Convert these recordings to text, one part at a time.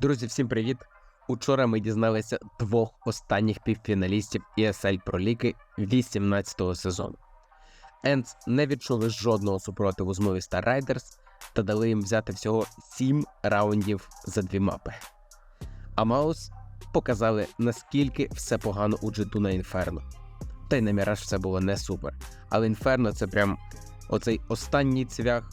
Друзі, всім привіт! Учора ми дізналися двох останніх півфіналістів ESL Pro League 18-го сезону. Ендс не відчули жодного супротиву з Movistar Riders та дали їм взяти всього 7 раундів за дві мапи. А Маус показали, наскільки все погано у джиту на Інферно. Та й на Міраж все було не супер. Але Інферно це прям оцей останній цвях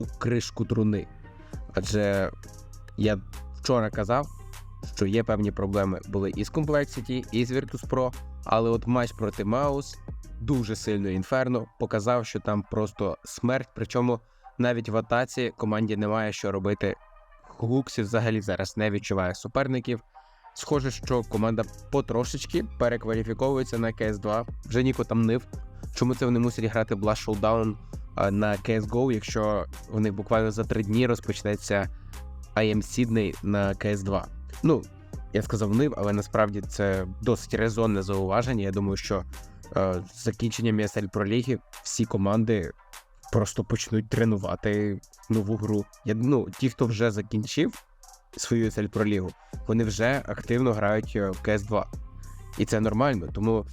у кришку труни. Адже я вчора казав, що є певні проблеми були і з Complexity, і з Virtus Pro, але от матч проти Маус дуже сильно інферно показав, що там просто смерть. Причому навіть в атаці команді немає що робити. Гуксі взагалі зараз не відчуває суперників. Схоже, що команда потрошечки перекваліфіковується на CS2. Вже Ніко там нив. Чому це вони мусять грати Blast Showdown а, на CSGO, якщо у них буквально за три дні розпочнеться IM Sydney на CS2. Ну, я сказав нив, але насправді це досить резонне зауваження. Я думаю, що е, з закінченням ESL Pro Ліги всі команди просто почнуть тренувати нову гру. Я, ну, ті, хто вже закінчив свою ESL Pro Лігу, вони вже активно грають е, в CS2. І це нормально, тому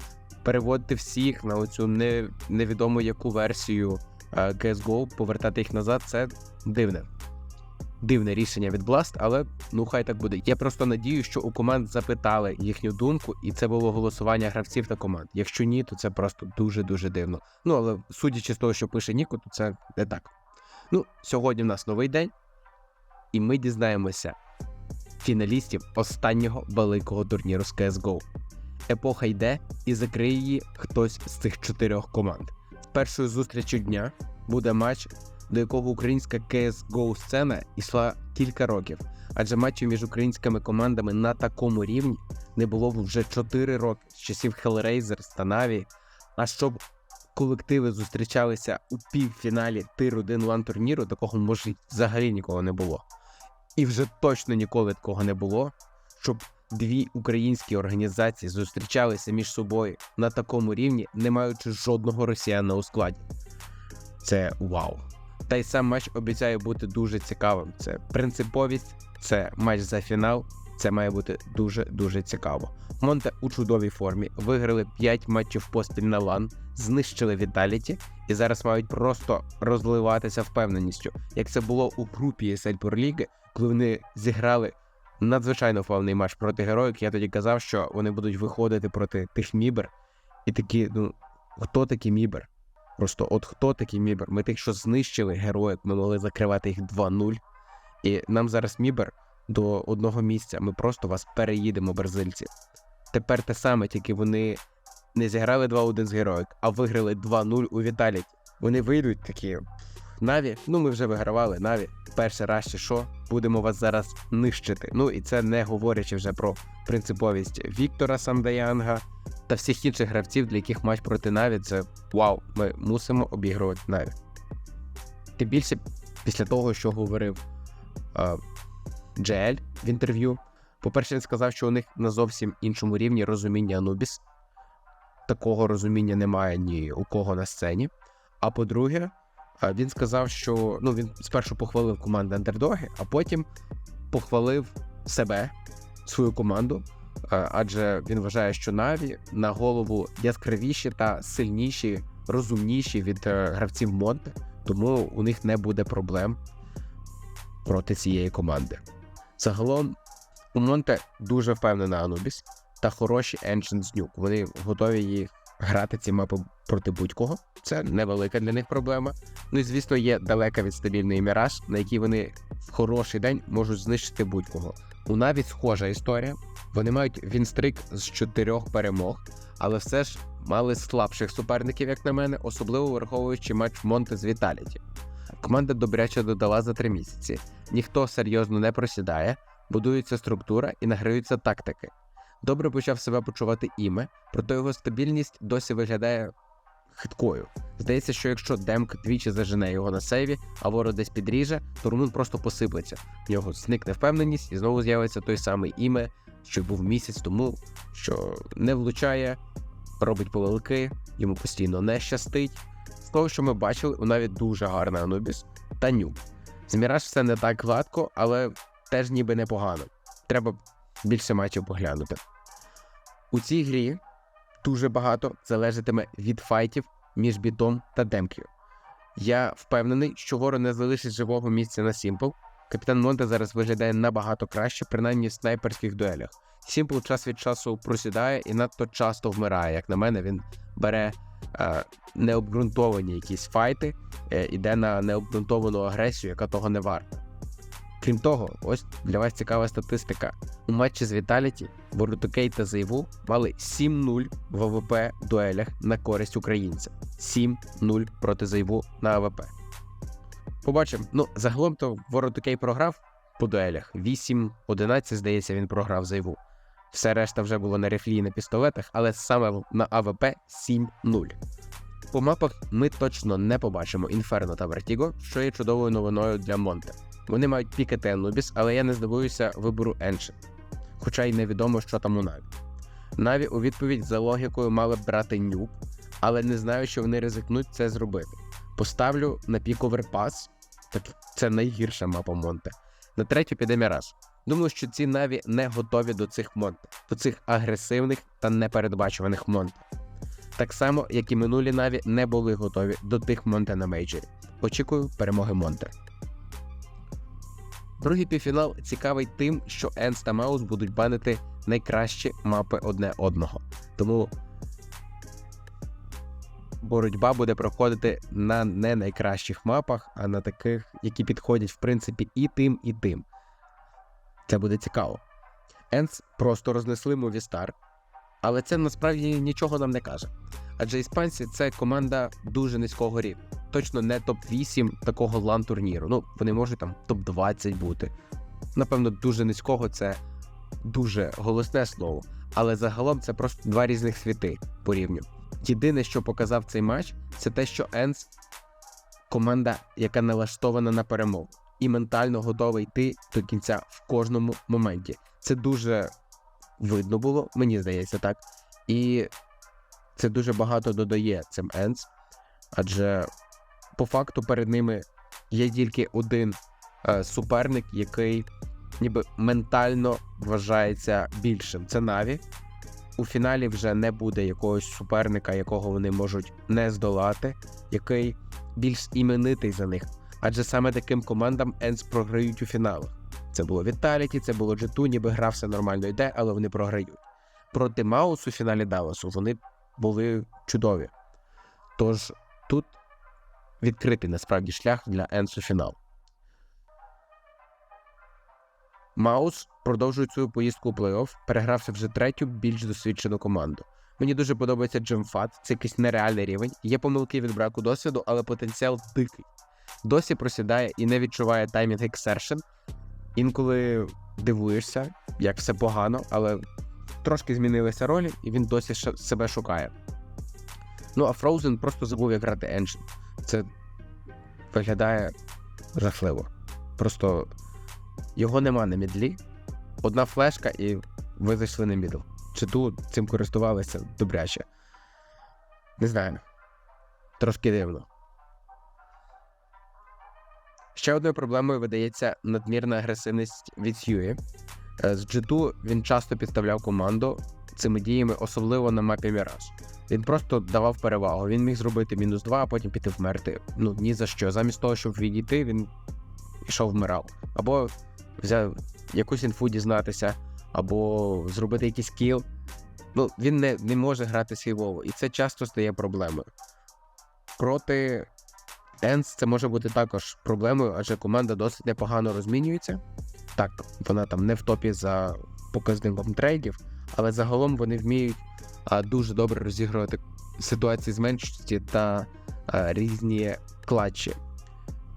переводити всіх на оцю не, невідому яку версію е, CSGO, повертати їх назад, це дивне дивне рішення від Blast, але ну хай так буде. Я просто надію, що у команд запитали їхню думку, і це було голосування гравців та команд. Якщо ні, то це просто дуже дуже дивно. Ну але судячи з того, що пише Ніко, то це не так. Ну, сьогодні в нас новий день, і ми дізнаємося фіналістів останнього великого турніру з CSGO. Епоха йде і закриє її хтось з цих чотирьох команд. Першою зустрічю дня буде матч до якого українська CSGO сцена йшла кілька років, адже матчів між українськими командами на такому рівні не було вже 4 роки з часів Hellraisers та Na'Vi, А щоб колективи зустрічалися у півфіналі тир 1 лан турніру, такого може взагалі нікого не було. І вже точно ніколи такого не було, щоб дві українські організації зустрічалися між собою на такому рівні, не маючи жодного росіяна у складі. Це вау. Та й сам матч обіцяє бути дуже цікавим. Це принциповість, це матч за фінал. Це має бути дуже-дуже цікаво. Монте у чудовій формі виграли 5 матчів поспіль на лан, знищили Віталіті і зараз мають просто розливатися впевненістю, як це було у групі Pro коли вони зіграли надзвичайно впевнений матч проти героїк. Я тоді казав, що вони будуть виходити проти тих Мібер. І такі, ну хто такий Мібер? Просто от хто такий Мібер? Ми тих, що знищили героїк, ми могли закривати їх 2-0. І нам зараз Мібер до одного місця. Ми просто вас переїдемо, бразильці. Тепер те саме, тільки вони не зіграли 2-1 з героїк, а виграли 2-0 у Віталіті. Вони вийдуть такі. Наві, ну ми вже вигравали Наві. Перший раз чи що, будемо вас зараз нищити. Ну і це не говорячи вже про принциповість Віктора Самдаянга та всіх інших гравців, для яких матч проти Наві це вау, ми мусимо обігрувати Наві. Тим більше після того, що говорив е, Джель в інтерв'ю. По-перше, він сказав, що у них на зовсім іншому рівні розуміння Анубіс. Такого розуміння немає ні у кого на сцені. А по-друге, він сказав, що ну він спершу похвалив команду андердоги, а потім похвалив себе, свою команду. Адже він вважає, що Наві на голову яскравіші та сильніші, розумніші від е, гравців Монте, тому у них не буде проблем проти цієї команди. Загалом у Монте дуже впевнена Анубіс та хороші Ancient Nuke. Вони готові їх грати ці мапи проти будь-кого. Це невелика для них проблема. Ну і звісно, є далека від стабільний міраж, на який вони в хороший день можуть знищити будь-кого. У навіть схожа історія. Вони мають вінстрик з чотирьох перемог, але все ж мали слабших суперників, як на мене, особливо враховуючи матч Монте з Віталіті. Команда добряче додала за три місяці. Ніхто серйозно не просідає, будується структура і награються тактики. Добре почав себе почувати іме, проте його стабільність досі виглядає хиткою. Здається, що якщо Демк двічі зажене його на сейві, а ворог десь підріже, то румун просто посиплеться. В нього зникне впевненість і знову з'явиться той самий іме, що був місяць тому, що не влучає, робить помилки, йому постійно не щастить. З того, що ми бачили, у навіть дуже гарна Анубіс та нюк. З Міраж все не так гладко, але теж ніби непогано. треба більше матчів поглянути. У цій грі дуже багато залежатиме від файтів між бітом та демкою. Я впевнений, що ворог не залишить живого місця на Сімпл. Капітан Монте зараз виглядає набагато краще, принаймні в снайперських дуелях. Сімпл час від часу просідає і надто часто вмирає. Як на мене, він бере е, необґрунтовані якісь файти, е, іде на необґрунтовану агресію, яка того не варта. Крім того, ось для вас цікава статистика. У матчі з Віталіті Борутокей та Зайву мали 7-0 в АВП дуелях на користь українця. 7-0 проти Зайву на АВП. Побачимо. Ну, загалом то Воротокей програв по дуелях. 8-11, здається, він програв Зайву. Все решта вже було на рефлі і на пістолетах, але саме на АВП 7-0. По мапах ми точно не побачимо Інферно та Вертіго, що є чудовою новиною для Монте. Вони мають пікати Анубіс, але я не здивуюся вибору Еншин. Хоча й невідомо, що там у Наві. Наві у відповідь за логікою мали б брати нюб, але не знаю, що вони ризикнуть це зробити. Поставлю на пік оверпас, так це найгірша мапа Монте. На третю піде Міраж. Думаю, що ці Наві не готові до цих Монте, до цих агресивних та непередбачуваних Монте. Так само, як і минулі Наві не були готові до тих Монте на мейджорі. Очікую перемоги Монте. Другий півфінал цікавий тим, що Енс та Маус будуть банити найкращі мапи одне одного. Тому боротьба буде проходити на не найкращих мапах, а на таких, які підходять, в принципі, і тим, і тим. Це буде цікаво. Енс просто рознесли Мовістар, але це насправді нічого нам не каже. Адже іспанці це команда дуже низького рівня. Точно не топ-8 такого лан турніру. Ну, вони можуть там топ-20 бути. Напевно, дуже низького це дуже голосне слово. Але загалом це просто два різних світи по рівню. Єдине, що показав цей матч, це те, що Енс команда, яка налаштована на перемогу, і ментально готова йти до кінця в кожному моменті. Це дуже видно було, мені здається, так. І це дуже багато додає цим Енс, адже по факту перед ними є тільки один е, суперник, який ніби ментально вважається більшим. Це Наві. У фіналі вже не буде якогось суперника, якого вони можуть не здолати, який більш іменитий за них. Адже саме таким командам Енс програють у фіналах. Це було Віталіті, це було Джету, ніби гра все нормально йде, але вони програють. Проти Маус у фіналі Далласу вони були чудові. Тож тут відкритий насправді шлях для Енс у фінал. Маус продовжує свою поїздку у плей-офф, перегравши вже третю більш досвідчену команду. Мені дуже подобається Джимфат, це якийсь нереальний рівень. Є помилки від браку досвіду, але потенціал дикий. Досі просідає і не відчуває таймінг ексершн. Інколи дивуєшся, як все погано, але трошки змінилися ролі, і він досі себе шукає. Ну а Frozen просто забув, як грати Engine. Це виглядає жахливо. Просто його нема на мідлі. Одна флешка, і ви зайшли на мідл. Чи тут цим користувалися добряче? Не знаю. Трошки дивно. Ще одною проблемою видається надмірна агресивність від Хьюї. Е, З G2 він часто підставляв команду цими діями, особливо на мапі Міраж. Він просто давав перевагу. Він міг зробити мінус 2, а потім піти вмерти. Ну ні за що. Замість того, щоб відійти, він пішов вмирав. Або взяв якусь інфу дізнатися, або зробити якийсь кіл. Ну, він не, не може грати сейвово, і це часто стає проблемою. Проти Енс це може бути також проблемою, адже команда досить непогано розмінюється. Так, вона там не в топі за показником трейдів, але загалом вони вміють дуже добре розігрувати ситуації з меншості та різні клатчі.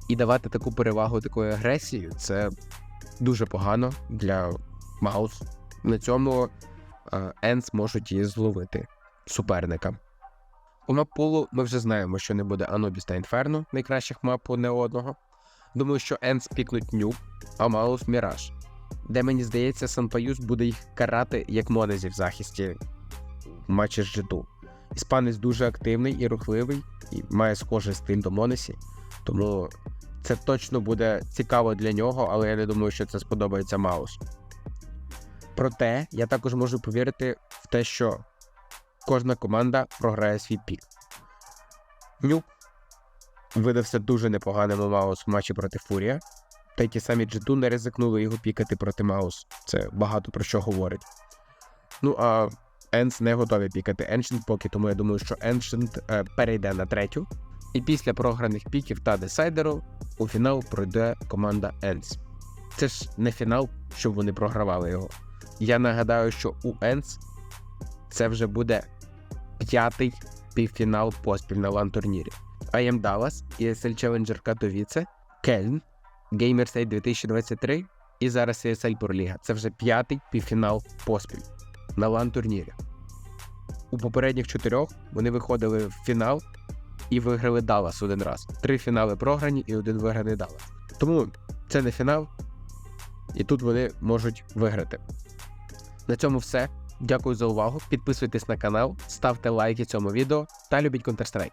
І давати таку перевагу такою агресією це дуже погано для Маус. На цьому Енс можуть її зловити суперника. У маппулу ми вже знаємо, що не буде Анубіс та Інферно, найкращих мап одне одного. Думаю, що Енс пікнуть нюб, а Маус Міраж. Де мені здається, Санпаюс буде їх карати як Монезі в захисті матчі з G2. Іспанець дуже активний і рухливий, і має схожий стиль до Монесі, тому це точно буде цікаво для нього, але я не думаю, що це сподобається Маус. Проте я також можу повірити в те, що кожна команда програє свій пік. Нюк видався дуже непоганим у Маус в матчі проти Фурія. Та й ті самі G2 не ризикнули його пікати проти Маус. Це багато про що говорить. Ну а Енс не готові пікати Ancient поки, тому я думаю, що Ancient е, перейде на третю. І після програних піків та десайдеру у фінал пройде команда Енс. Це ж не фінал, щоб вони програвали його. Я нагадаю, що у Енс це вже буде п'ятий півфінал поспіль на лан-турнірі. IM Dallas, ESL Challenger Katowice, Кельн, Gamerside 2023 і зараз ESL Pro Це вже п'ятий півфінал поспіль на лан-турнірі. У попередніх чотирьох вони виходили в фінал і виграли Даллас один раз. Три фінали програні і один виграний Даллас. Тому це не фінал, і тут вони можуть виграти. На цьому все. Дякую за увагу. Підписуйтесь на канал, ставте лайки цьому відео та любіть Counter-Strike.